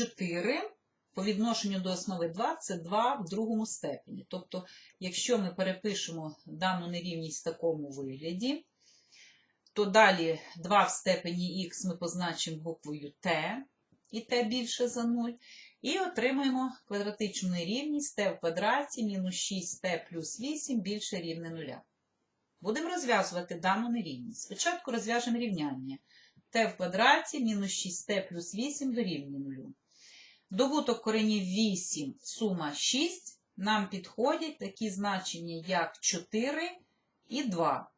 4 по відношенню до основи 2 це 2 в другому степені. Тобто, якщо ми перепишемо дану нерівність в такому вигляді, то далі 2 в степені х ми позначимо буквою t, і t більше за 0. І отримаємо квадратичну нерівність t в квадраті мінус 6t плюс 8 більше рівне 0. Будемо розв'язувати дану нерівність. Спочатку розв'яжемо рівняння. t в квадраті мінус 6t плюс 8 дорівнює 0. Добуток коренів 8, сума 6. Нам підходять такі значення, як 4 і 2.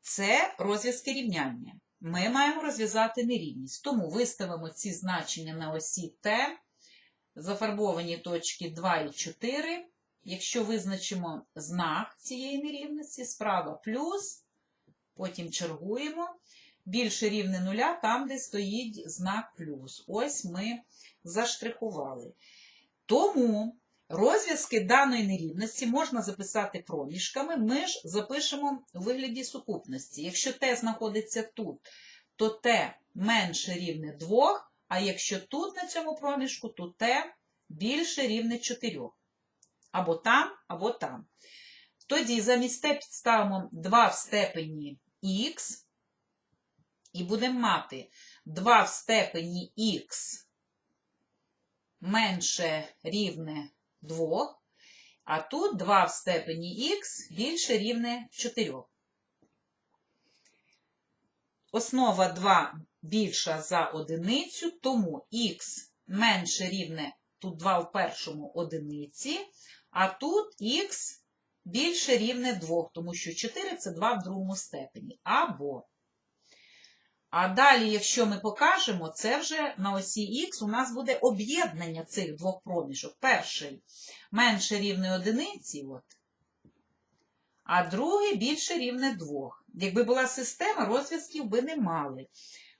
Це розв'язки рівняння. Ми маємо розв'язати нерівність. Тому виставимо ці значення на осі Т, зафарбовані точки 2 і 4. Якщо визначимо знак цієї нерівності, справа плюс, потім чергуємо. Більше рівне нуля там, де стоїть знак плюс. Ось ми заштрихували. Тому розв'язки даної нерівності можна записати проміжками. Ми ж запишемо у вигляді сукупності. Якщо t знаходиться тут, то t менше рівне 2, а якщо тут на цьому проміжку, то t більше рівне 4. Або там, або там. Тоді замість t підставимо 2 в степені х. І будемо мати 2 в степені х менше рівне 2, а тут 2 в степені х більше рівне 4. Основа 2 більша за одиницю, тому х менше рівне, тут 2 в першому одиниці, а тут х більше рівне 2, тому що 4 це 2 в другому степені. Або а далі, якщо ми покажемо, це вже на осі Х у нас буде об'єднання цих двох проміжок. Перший менше рівне одиниці, от, а другий більше рівне двох. Якби була система, розв'язків би не мали.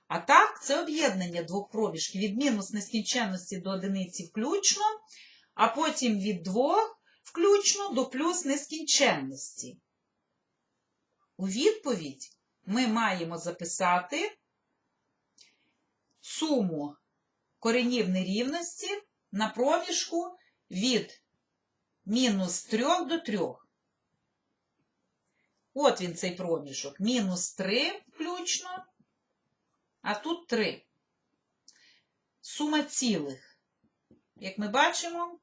А так, це об'єднання двох проміжків від мінус нескінченності до одиниці включно, а потім від двох включно до плюс нескінченності. У відповідь ми маємо записати суму коренів нерівності на проміжку від мінус 3 до 3. От він цей проміжок. Мінус 3 включно, а тут 3. Сума цілих. Як ми бачимо,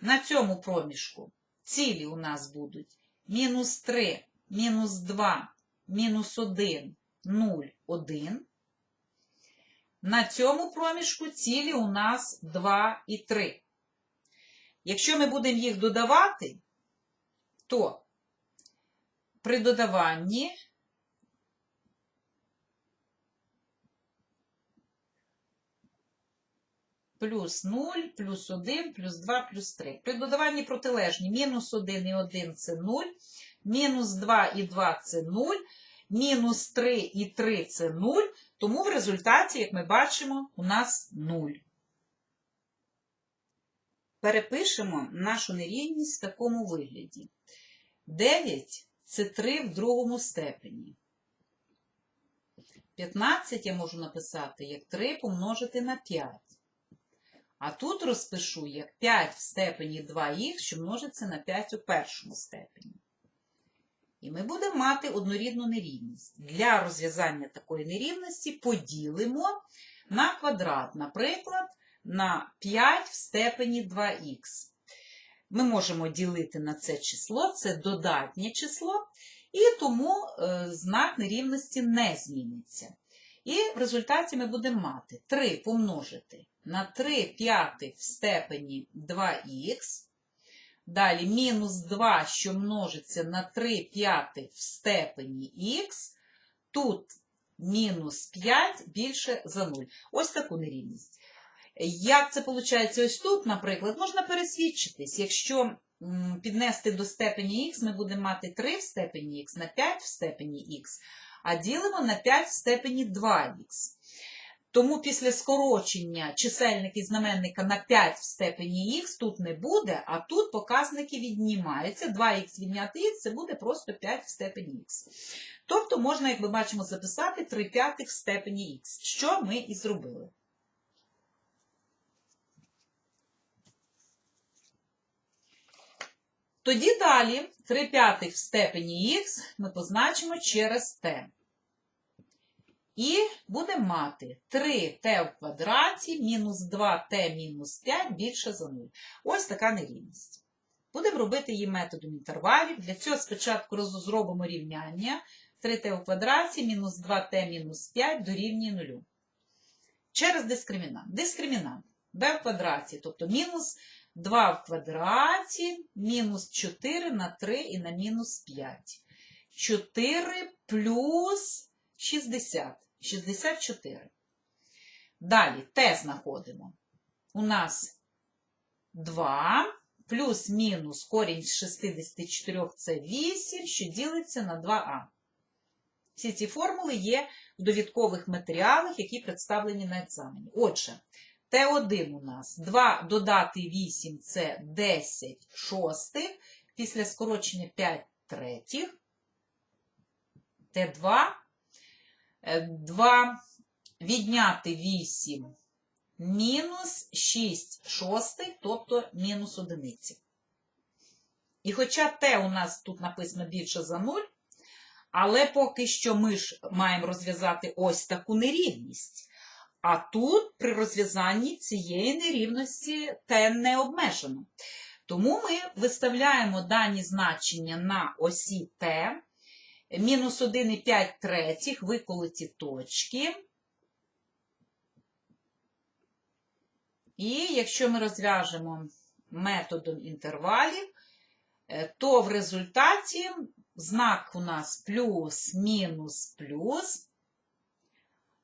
на цьому проміжку цілі у нас будуть мінус 3, мінус 2, мінус 1, 0, 1. На цьому проміжку цілі у нас 2 і 3. Якщо ми будемо їх додавати, то при додаванні плюс 0, плюс 1, плюс 2, плюс 3. При додаванні протилежні мінус 1 і 1 це 0, мінус 2 і 2 це 0, мінус 3 і 3 це 0, тому в результаті, як ми бачимо, у нас 0. Перепишемо нашу нерівність в такому вигляді. 9 це 3 в другому степені. 15 я можу написати як 3 помножити на 5. А тут розпишу як 5 в степені 2х, що множиться на 5 у першому степені. І ми будемо мати однорідну нерівність. Для розв'язання такої нерівності поділимо на квадрат, наприклад, на 5 в степені 2х. Ми можемо ділити на це число, це додатнє число, і тому е, знак нерівності не зміниться. І в результаті ми будемо мати 3 помножити на 3 п'ятих в степені 2х. Далі мінус 2, що множиться на 3 п'ятих в степені х. Тут мінус 5 більше за 0. Ось таку нерівність. Як це виходить ось тут, наприклад, можна пересвідчитись. Якщо піднести до степені х, ми будемо мати 3 в степені х на 5 в степені х, а ділимо на 5 в степені 2х. Тому після скорочення чисельник і знаменника на 5 в степені х тут не буде, а тут показники віднімаються. 2х відняти х це буде просто 5 в степені х. Тобто можна, як ми бачимо, записати 3 п'ятих в степені х, що ми і зробили. Тоді далі 3 п'ятих в степені х ми позначимо через t. І будемо мати 3t в квадраті мінус 2t мінус 5 більше за 0. Ось така нерівність. Будемо робити її методом інтервалів. Для цього спочатку зробимо рівняння. 3t в квадраті мінус 2t мінус 5 дорівнює 0. Через дискримінант. Дискримінант b в квадраті, тобто мінус 2 в квадраті, мінус 4 на 3 і на мінус 5. 4 плюс 60. 64. Далі t знаходимо. У нас 2 плюс-мінус корінь з 64 це 8, що ділиться на 2а. Всі ці формули є в довідкових матеріалах, які представлені на екзамені. Отже, Т1 у нас 2 додати 8 це 10 шостих, після скорочення 5 третіх. Т2 2 відняти 8 мінус 6 шостих, тобто мінус одиниці. І хоча Т у нас тут написано більше за 0, але поки що ми ж маємо розв'язати ось таку нерівність. А тут при розв'язанні цієї нерівності Т не обмежено. Тому ми виставляємо дані значення на осі Т, мінус 1,5 третіх, виколоті точки. І якщо ми розв'яжемо методом інтервалів, е, то в результаті знак у нас плюс, мінус, плюс.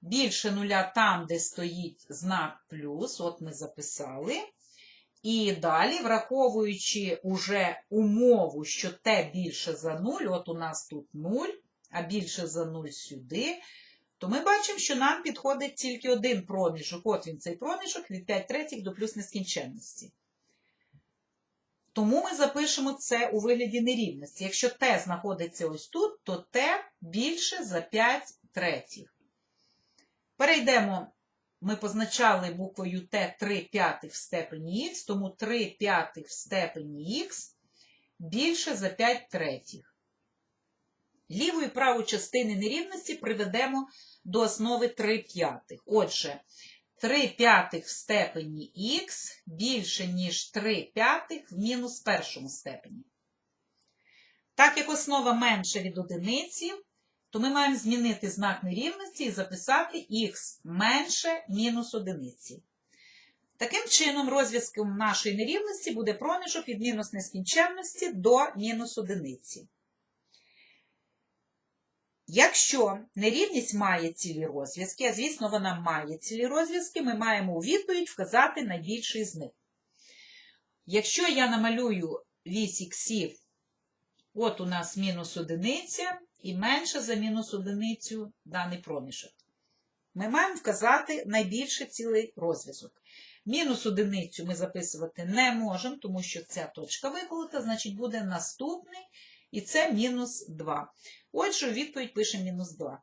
Більше нуля там, де стоїть знак плюс, от ми записали. І далі, враховуючи уже умову, що t більше за 0, от у нас тут 0, а більше за 0 сюди, то ми бачимо, що нам підходить тільки один проміжок. От він цей проміжок від 5 третіх до плюс нескінченності. Тому ми запишемо це у вигляді нерівності. Якщо t знаходиться ось тут, то t більше за 5 третіх. Перейдемо, ми позначали буквою t 3 п'ятих в степені х, тому 3 п'ятих в степені х більше за 5 третіх. Ліву і праву частини нерівності приведемо до основи 3 п'ятих. Отже, 3 п'ятих в степені х більше, ніж 3 п'ятих в мінус першому степені. Так як основа менша від одиниці, то ми маємо змінити знак нерівності і записати х менше мінус одиниці. Таким чином, розв'язком нашої нерівності буде проміжок від мінус нескінченності до мінус одиниці. Якщо нерівність має цілі розв'язки, а звісно, вона має цілі розв'язки, ми маємо у відповідь вказати найбільший з них. Якщо я намалюю вісь іксів, от у нас мінус одиниця і менше за мінус одиницю даний проміжок. Ми маємо вказати найбільше цілий розв'язок. Мінус одиницю ми записувати не можемо, тому що ця точка виколота, значить буде наступний, і це мінус 2. Отже, у відповідь пише мінус 2.